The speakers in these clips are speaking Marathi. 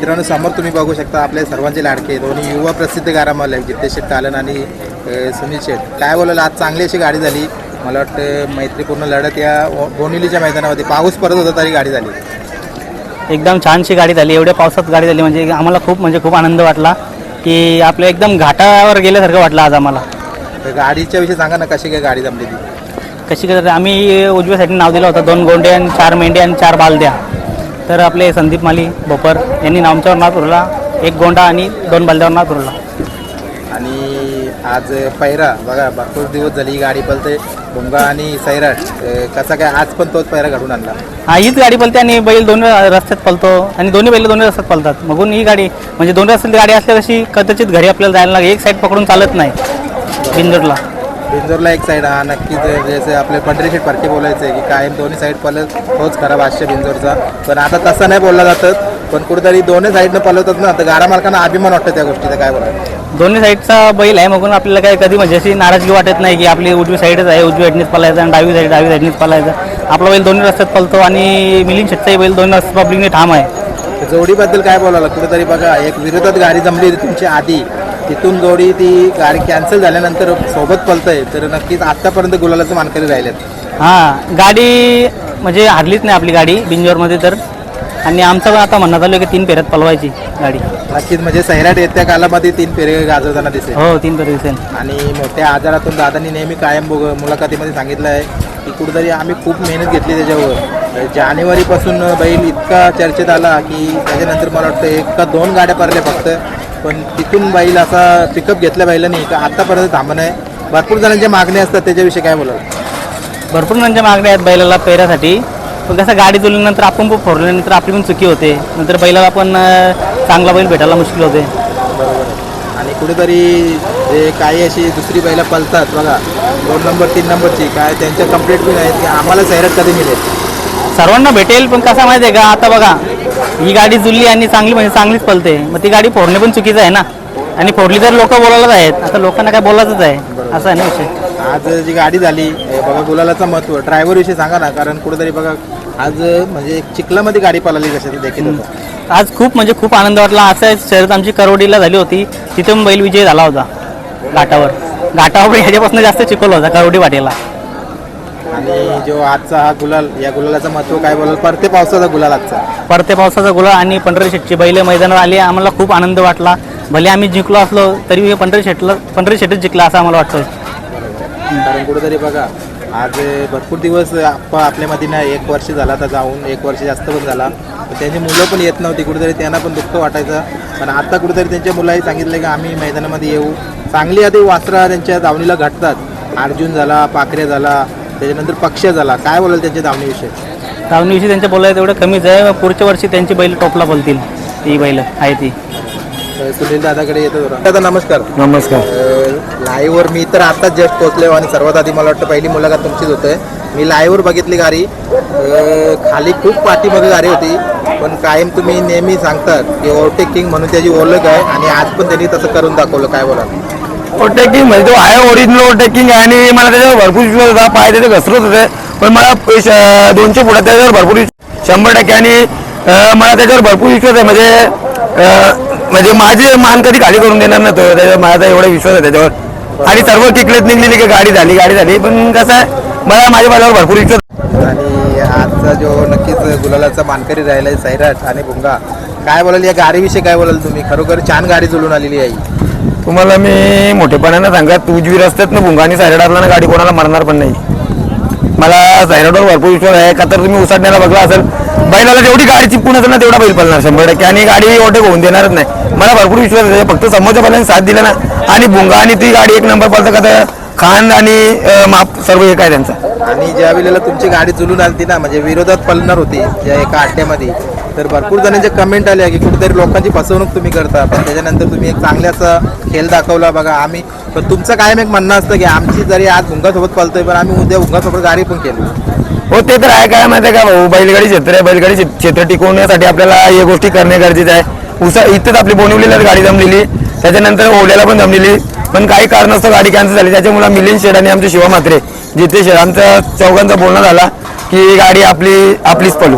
मित्रांनो समोर तुम्ही बघू शकता आपले सर्वांचे लाडके दोन्ही युवा प्रसिद्ध गारामाल आहे जितेश शेठ कालन आणि सुनील शेठ काय बोलायला आज चांगली अशी गाडी झाली. मला वाटतं मैत्रीपूर्ण लढत या बोनिलीच्या मैदानामध्ये. पाऊस पडत होता तरी गाडी झाली. एकदम छानशी गाडी झाली. एवढ्या पावसात गाडी झाली. म्हणजे आम्हाला खूप म्हणजे खूप आनंद वाटला की आपल्या एकदम घाटावर गेल्यासारखं वाटलं आज आम्हाला. गाडीच्या विषयी सांगा ना कशी काय गाडी जमली ती कशी काय आम्ही उजव्यासाठी नाव दिलं होतं. दोन गोंडे आणि चार मेंढे आणि चार बालद्या. तर आपले संदीप माली बोपर यांनी आमच्यावर नाव उरला एक गोंडा आणि दोन बालद्यावर नाव उरला. आणि आज पैरा बघा भरपूर दिवस झाली ही गाडी पलते. भुंगा आणि सैराट अ, कसा काय आज पण तोच पैरा घडून आणला. हा हीच गाडी पलते आणि बैल दोन रस्त्यात पलतो आणि दोन्ही बैल दोन्ही रस्त्यात पलतात. मगून ही गाडी म्हणजे दोन रस्त्यात गाडी असल्या कशी कदाचित घरी आपल्याला जायला लागेल एक साईड पकडून चालत नाही. बिंदूरला. बिंजोरला एक साईड हा नक्कीच जसे आपले पंढरी शेठ पारखे बोलायचे की कायम दोन्ही साईड पलत तोच खरा भाष्य बिंजोरचा पण आता तसं नाही बोलला जातं. पण कुठेतरी दोन्ही साईडनं पलवतात ना तर गाडा मालकांना अभिमान वाटतं त्या गोष्टीचा. काय बोलायचं दोन्ही साईडचा बैल आहे. मग आपल्याला काय कधी म्हणजे अशी नाराजगी वाटत नाही की आपली उजवी साईडच आहे. उजवी साईडनीच पलायचं आणि डावी साईड डावी साईडनीच पलायचं आपला बैल दोन्ही रस्त्यात पलतो आणि मिलिंद शेटचाही बैल दोन्ही रस्त्यात पब्लिकने ठाम आहे. जोडीबद्दल काय बोलायला कुठेतरी बघा एक विरोधात गाडी जमली होती तुमची आधी. तिथून जोडी ती गाडी कॅन्सल झाल्यानंतर सोबत पलतंय तर नक्कीच आत्तापर्यंत गुलालाचं मानकरी राहिलेत. हां गाडी म्हणजे हारलीच नाही आपली गाडी बिंजोरमध्ये तर. आणि आमचं पण आता म्हणणं आहे की तीन फेऱ्यात पलवायची गाडी. नक्कीच म्हणजे सैराट येत्या कालामध्ये तीन फेरे गाजवताना दिसेल. हो तीन फेरे दिसेल. आणि मोठ्या आजारातून दादांनी नेहमी कायम मुलाखतीमध्ये सांगितलं आहे की कुठेतरी आम्ही खूप मेहनत घेतली त्याच्यावर. जानेवारीपासून बैल इतका चर्चेत आला की त्याच्यानंतर मला वाटतं एक का दोन गाड्या पडल्या फक्त. पण तिथून बैल असा पिकअप घेतल्या बैलांनी का आत्तापर्यंत थांबणं आहे. भरपूर जणांच्या मागण्या असतात त्याच्याविषयी काय बोलाल? भरपूर जणांच्या मागण्या आहेत बैलाला पेऱ्यासाठी पण कसं गाडी जुळल्यानंतर आपण पण फोडल्यानंतर आपली पण चुकी होते. नंतर बैलाला पण अं, चांगला बैल भेटायला मुश्किल होते. बरोबर आणि कुठेतरी जे काही अशी दुसरी बैला पलतात बघा दोन नंबर तीन नंबरची काय त्यांच्या कंप्लीट पण आहेत की आम्हाला सैराट कधी मिळेल? सर्वांना भेटेल पण कसं माहिती आहे का? आता बघा ही गाडी जुळली आणि चांगली म्हणजे चांगलीच पलते मग ती गाडी फोडणे पण चुकीचं आहे ना? आणि फोडली तर लोक बोलायलाच आहेत. आता लोकांना काय बोलायचंच आहे. असं आहे ना विषय? आज जी गाडी झाली हे बघा गुलालाचं महत्त्व ड्रायव्हर विषयी सांगा ना कारण कुठेतरी बघा आज म्हणजे चिखलामध्ये गाडी पळाली कशाचं देखील होतं. आज खूप म्हणजे खूप आनंद वाटला. असं शर्यत आमची करवडीला झाली होती. तिथे पण बैल विजय झाला होता. घाटावर. घाटावर पण ह्याच्यापासून जास्त चिकवला होता करवडी वाटेला. आणि जो आजचा हा गुलाल या गुलालाचं महत्त्व काय बोलाल? परते पावसाचा गुलाल आजचा. परते पावसाचा गुलाल आणि पंढरी शेटची बैल मैदानात आली. आम्हाला खूप आनंद वाटला. भले आम्ही जिंकलो असलो तरी हे पंढरी शेटला पंढरी शेटच जिंकला असं आम्हाला वाटतं कारण कुठेतरी बघा आज भरपूर दिवस आप्पा आपल्यामध्ये ना एक वर्ष झाला तर जाऊन एक वर्ष जास्त पण झाला. त्यांची मुलं पण येत नव्हती कुठेतरी त्यांना पण दुःख वाटायचं. पण आता कुठेतरी त्यांच्या मुलाही सांगितलं की आम्ही मैदानामध्ये येऊ. चांगली आधी वासरा त्यांच्या दावणीला घाटतात. अर्जुन झाला पाखरे झाला त्याच्यानंतर पक्ष झाला. काय बोलाल त्यांच्या दावणीविषयी धावणीविषयी त्यांच्या बोलायला तेवढं कमीच आहे. पुढच्या वर्षी त्यांची बैल टोपला बोलतील. ती बैल आहे ती. सुनील दादाकडे येतो जरा. दादा नमस्कार. नमस्कार. लाईव्हवर मी तर आताच जस्ट पोहोचले आणि सर्वात आधी मला वाटतं पहिली मुलाखत तुमचीच होते. मी लाईव्हवर बघितली गाडी. अं, खाली खूप पाठीमध्ये गाडी होती. पण कायम तुम्ही नेहमी सांगतात की ओव्हरटेक किंग म्हणून त्याची ओळख आहे आणि आज पण त्यांनी तसं करून दाखवलं. काय बोला ओटेकिंग म्हणजे तो आहे ओरिजिनल ओटेकिंग आहे आणि मला त्याच्यावर भरपूर विश्वास होता पाय त्याचे घसरत होते. पण मला दोनशे फुटात त्याच्यावर भरपूर शंभर टक्के आणि मला त्याच्यावर भरपूर विश्वास आहे. म्हणजे म्हणजे माझी मान कधी खाली करून देणार नव्हतं त्याच्यावर माझा एवढा विश्वास आहे त्याच्यावर. आणि सर्व टिकलेत निघलेली की गाडी झाली गाडी झाली. पण कसं आहे मला माझ्या बाजावर भरपूर विश्वास आणि आजचा जो नक्कीच गुलालाचा मानकरी राहिला आहे सैराट आणि भुंगा. काय बोलाल या गाडीविषयी काय बोलाल तुम्ही? खरोखर छान गाडी जुळून आलेली आहे. तुम्हाला मी मोठेपणानं सांगा उजवी रस्त्यात ना भुंगा आणि सायराडातला ना गाडी कोणाला मारणार पण नाही. मला सायराडवर भरपूर विश्वास आहे का तर तुम्ही उसाडण्याला बघला असेल. बैलाला जेवढी गाडी चिपकून ना तेवढा बैल पडणार शंभर टक्के. आणि गाडी ओटे होऊन देणारच नाही. मला भरपूर विश्वास आहे फक्त समोरच्या बैलांनी साथ दिला ना. आणि भुंगा आणि ती गाडी एक नंबर पडतं का तर खान आणि माप सर्व एक आहे त्यांचा. आणि ज्या वेळेला तुमची गाडी जुलून आलती ना म्हणजे विरोधात पलणार होती ज्या एका अड्ड्यामध्ये तर भरपूर जणांच्या कमेंट आल्या की कुठेतरी लोकांची फसवणूक तुम्ही करता. पण त्याच्यानंतर तुम्ही एक चांगल्याचा खेळ दाखवला बघा. आम्ही पण तुमचं कायम एक म्हणणं असतं की आमची जरी आज भुंगासोबत पालतोय पण आम्ही उद्या भुंगासोबत गाडी पण केली हो ते तर आहे. काय माहिती आहे का? भाऊ बैलगाडी क्षेत्र आहे. बैलगाडी क्षेत्र टिकवण्यासाठी आपल्याला या गोष्टी करणे गरजेचं आहे. उसा इथंच आपली बनवलेली गाडी जमलेली. त्याच्यानंतर ओढ्याला पण जमलेली. पण काही कारणास्तव गाडी कॅन्सल झाली. त्याच्यामुळे मिलिंद शेड आणि आमचे शिवा म्हात्रे जिथे शेड आमचा चौघांचा बोलणं झाला की गाडी आपली आपलीच पडू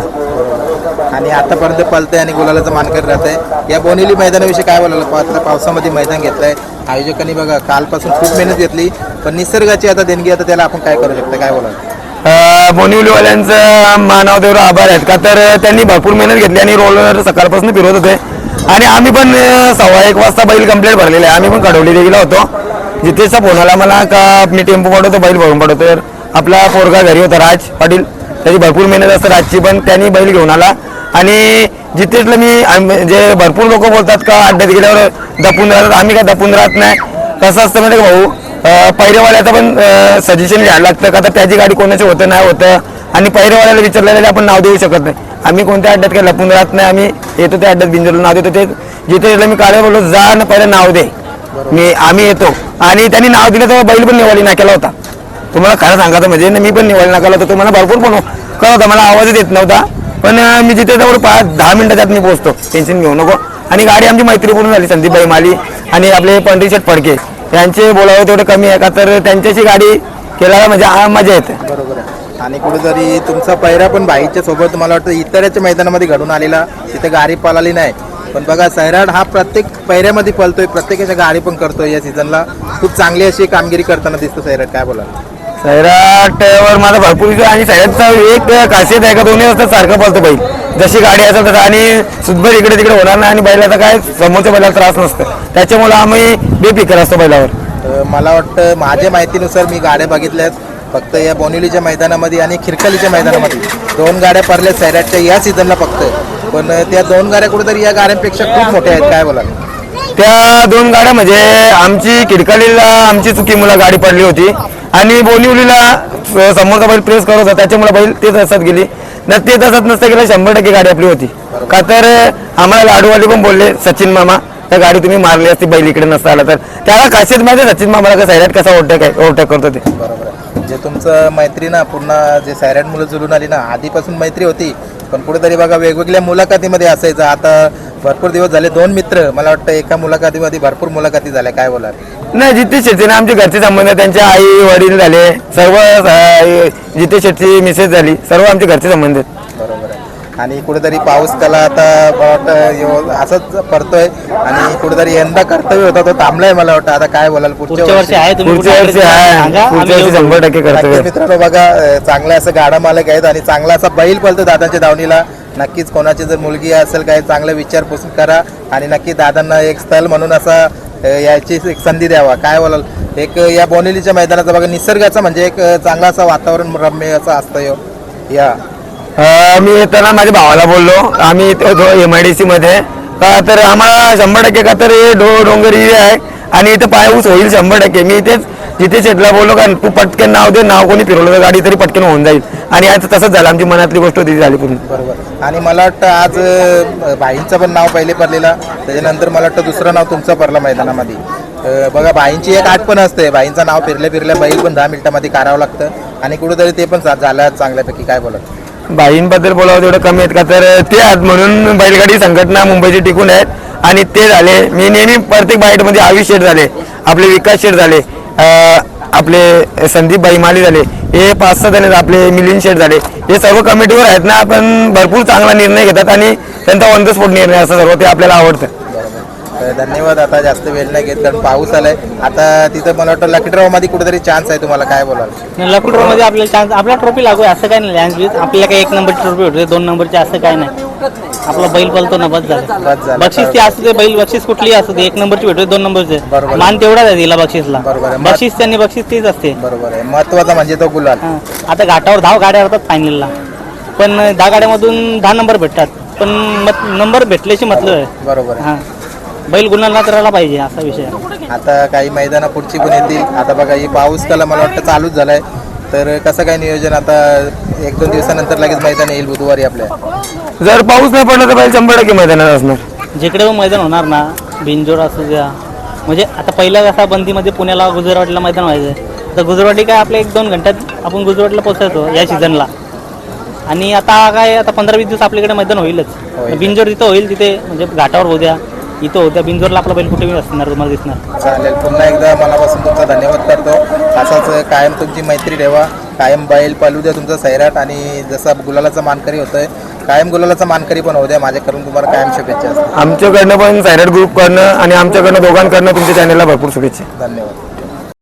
आणि आतापर्यंत पलतंय आणि गुलालाचं मानकर राहत आहे या बोनिली मैदानाविषयी काय बोलायला पाहता पावसामध्ये मैदान घेतलंय. आयोजकांनी बघा कालपासून खूप मेहनत घेतली पण निसर्गाची आता देणगी आता त्याला आपण काय करू शकतो? काय बोलाल? बोनिवलीवाल्यांचं मानवदेवर आभार आहेत. का तर त्यांनी भरपूर मेहनत घेतली आणि रोलर सकाळपासून फिरवत होते. आणि आम्ही पण सव्वा एक वाजता बैल कंप्लीट भरलेले आहे. आम्ही पण कडवली गेलो होतो. जितेशचा फोन आला मला का मी टेम्पो पाठवतो बैल भरून पाठवतो. तर आपला पोरगा घरी होता राज पाटील. त्याची भरपूर मेहनत असते राजची पण. त्यांनी बैल घेऊन आला. आणि जितेशला मी जे भरपूर लोक बोलतात का अड्ड्यात गेल्यावर दपून राहतात आम्ही काय दपून राहत नाही. कसं असतं माहिती का भाऊ पहिरेवाल्याचं पण सजेशन घ्यायला लागतं का तर त्याची गाडी कोणाची होतं नाही होतं. आणि पहिरेवाल्याला विचारलेलं आपण नाव देऊ शकत नाही. आम्ही कोणत्या अड्ड्यात काही लपून राहत नाही आम्ही येतो त्या अड्ड्यात बिंजरला नाव देतो. ते जिथे मी काळे बोललो जा ना पहिलं नाव दे. मी आम्ही येतो. आणि त्यांनी नाव दिलं तर बैल पण निवाली नाक्याला होता. तुम्हाला खरं सांगायचं म्हणजे मी पण निवाली नाक्याला होतो. तुम्हाला भरपूर फोन कळत होता मला आवाजच येत नव्हता. पण मी जिथे जवळ पाच दहा मिनिटं त्यात मी पोहोचतो. टेन्शन घेऊ नको. आणि गाडी आमची मैत्रीपूर्ण झाली संदीपभाई माली आणि आपले पंढरीशेठ फडके. यांचे बोलावं तेवढे कमी आहे का? तर त्यांच्याशी गाडी केल्याला म्हणजे मजा येते. बरोबर आहे. आणि कुठेतरी तुमचा पैरा पण बाईच्या सोबत मला वाटतं इतराच्या मैदानामध्ये घडून आलेला. तिथे गाडी पळाली नाही. पण बघा सैराट हा प्रत्येक पैऱ्यामध्ये पळतोय. प्रत्येकाच्या गाडी पण करतोय या सीझनला खूप चांगली अशी कामगिरी करताना दिसतो सैराट. काय बोला सैराटवर माझा भरपूर विश्वास आणि सैराटचा एक खासियत आहे का दोन्ही वाजता सारखं पळतो बैल जशी गाडी असेल तसं. आणि सुदभर इकडे तिकडे होणार नाही आणि बैलाचा काय समोरच्या बैलाला त्रास नसतं. त्याच्यामुळे आम्ही बेफिकर असतो बैलावर. मला वाटतं माझ्या माहितीनुसार मी गाड्या बघितल्यात फक्त या बोनिवलीच्या मैदानामध्ये आणि खिरकलीच्या मैदानामध्ये. दोन गाड्या पडल्या सैराटच्या या सीझनला फक्त. पण त्या दोन गाड्या कुठेतरी या गाड्यांपेक्षा खूप मोठ्या आहेत. काय बोला त्या दोन गाड्या म्हणजे आमची किडकालीला आमची चुकी मुलं गाडी पडली होती. आणि बोनिवलीला समोरचा बैल प्रेस करत होता. त्याच्यामुळे बैल ते तसत गेली. न ते तसत नसतं गेलं शंभर टक्के गाडी आपली होती. का तर आम्हाला लाडूवाली पण बोलले सचिन मामा त्या गाडी तुम्ही मारली असती बैल इकडे नसता आला. तर त्याला खासियत माहिती सचिन मामाला का सायराट कसा ओव्हरटेक आहे ओव्हरटेक करतो ते बरोबर जे तुमचं मैत्री ना पूर्ण जे सैराट मुलं जुळून आली ना आधीपासून मैत्री होती. पण कुठेतरी बघा वेगवेगळ्या मुलाखतीमध्ये असायचं. आता भरपूर दिवस झाले दोन मित्र मला वाटतं एका मुलाखतीमध्ये भरपूर मुलाखती झाल्या. काय बोलाल? नाही जिथे शेट्टी ना आमचे घरचे संबंध त्यांचे आई वडील झाले. सर्व अ, जिथे शेटची मिसेस झाली. सर्व आमचे घरचे संबंध आहेत आणि कुठेतरी पाऊस कला आता मला वाटतं असंच पडतोय. आणि कुठेतरी यंदा कर्तव्य होता तो थांबलाय मला वाटतं. आता काय बोलाल पुढच्या वर्षी आहे तुम्ही पुढच्या कुठे वर्षी आहे. आम्ही पुढच्या वर्षी येऊ. शंभर टक्के नक्कीच करतो मित्रांनो बघा अं, चांगला असं गाडा मालक आहेत आणि चांगला असा बैल पळतो दादांच्या दावणीला. नक्कीच कोणाची जर मुलगी असेल काय चांगलं विचारपूस करा आणि नक्की दादांना एक स्थल म्हणून असा अं, याची एक संधी द्यावा. काय बोलाल? एक अं, या बोनिलीच्या मैदानाचा बघा निसर्गाचा म्हणजे एक अं, चांगला असा वातावरण रम्य असं असतं ह्यो. या. मी येताना माझ्या भावाला बोललो. आम्ही येतो होतो एम आय डी सी मध्ये. का तर आम्हाला शंभर टक्के का तर हे डो डोंगर एरिया आहे. आणि इथं पायऊस होईल शंभर टक्के. मी इथेच जिथे शेटला बोललो का तू पटकन नाव दे नाव कोणी फिरवलं गाडी तरी पटकन होऊन जाईल. आणि आज तसंच झालं. आमची मनातली गोष्ट होती झाली पूर्ण. बरोबर. आणि मला वाटतं आज बाईंचं भाईंचं पण नाव पहिले पडलेलं. त्याच्यानंतर मला वाटतं दुसरं नाव तुमचं पडलं मैदानामध्ये. बघा भाईंची एक आठ पण असते. भाईंचं नाव फिरल्या फिरल्या बैल पण दहा मिनिटामध्ये करावं लागतं. आणि कुठेतरी ते पण झालं चांगल्यापैकी. काय बोलत? बाईंबद्दल बोलावं तेवढं कमी आहेत का? तर ते आहेत म्हणून बैलगाडी संघटना मुंबईची टिकून आहेत आणि ते झाले. मी नेहमी प्रत्येक बाईटमध्ये आवी शेठ झाले आपले विकास शेठ झाले आपले संदीप बाई माली झाले हे पाच सहा जण आपले मिलिंद शेठ झाले. हे सर्व कमिटीवर आहेत ना आपण भरपूर चांगला निर्णय घेतात आणि त्यांचा ऑन द स्पॉट निर्णय असं सर्व ते आपल्याला आवडतं. तर धन्यवाद. आता जास्त वेळ नाही घेत कारण पाऊस आलाय. आता तिथं मला वाटतं लकीड्रॉ मध्ये कुठेतरी चान्स आहे. तुम्हाला काय बोलाल? लखनौ मध्ये आपल्याला चान्स आपला ट्रॉफी लागू आहे. असं काय नाही. लँड आपल्याला काही एक नंबरची ट्रॉफी भेटते दोन नंबरची असं काय नाही. आपला बैल पळतो ना बस बस झालं. झालं. बक्षीस ती असू दे बैल बक्षीस कुठली असू दे. एक नंबरची भेटते दोन नंबरचे बरोबर. मान तेवढाच आहे तिला बक्षीसला. बरोबर आहे. बक्षीस त्यांनी बक्षीस तीच असते. बरोबर आहे. महत्त्वाचा म्हणजे तो गुलाल. हा. आता घाटावर दहा गाड्या होतात फायनलला पण दहा गाड्यामधून दहा नंबर भेटतात. पण मत नंबर भेटल्याची मतलब आहे. बरोबर आहे. हा. बैल गुन्हा करायला पाहिजे असा विषय. आहे. आता काही मैदानं पुढची पण येतील. आता बघा ही पाऊस काला मला वाटतं चालूच झालाय. तर कसं काय नियोजन? आता एक दोन दिवसानंतर लगेच मैदान येईल बुधवारी आपल्या. जर पाऊस नाही पडला तर बैल शंभर टक्के मैदानात असणार. जिकडे पण मैदान होणार ना बिंजोर असू द्या. म्हणजे आता पहिला कसा बंदीमध्ये पुण्याला गुजरावाडीला मैदान व्हायचं. तर गुजरावाडी काय आपल्या एक दोन घंट्यात आपण गुजरावाडीला पोहोचायचो या सीझनला. आणि आता काय आता पंधरा वीस दिवस आपल्याकडे मैदान होईलच. होईल. बिंजोर तिथं होईल तिथे म्हणजे घाटावर होऊ द्या. इथं होत्या बिंजोरला आपला बैल कुठेही असणार तुम्हाला दिसणार. चालेल पुन्हा एकदा मनापासून तुमचा धन्यवाद करतो. असाच कायम तुमची मैत्री ठेवा. कायम बैल पालू द्या तुमचा सैराट आणि जसा गुलालाचा मानकरी होतोय कायम गुलालाचा मानकरी पण होऊ द्या. माझ्याकडून तुम्हाला कायम शुभेच्छा आमच्याकडनं पण सायरेट ग्रुपकडनं आणि आमच्याकडनं दोघांकडनं तुमच्या चॅनलला भरपूर शुभेच्छा. धन्यवाद.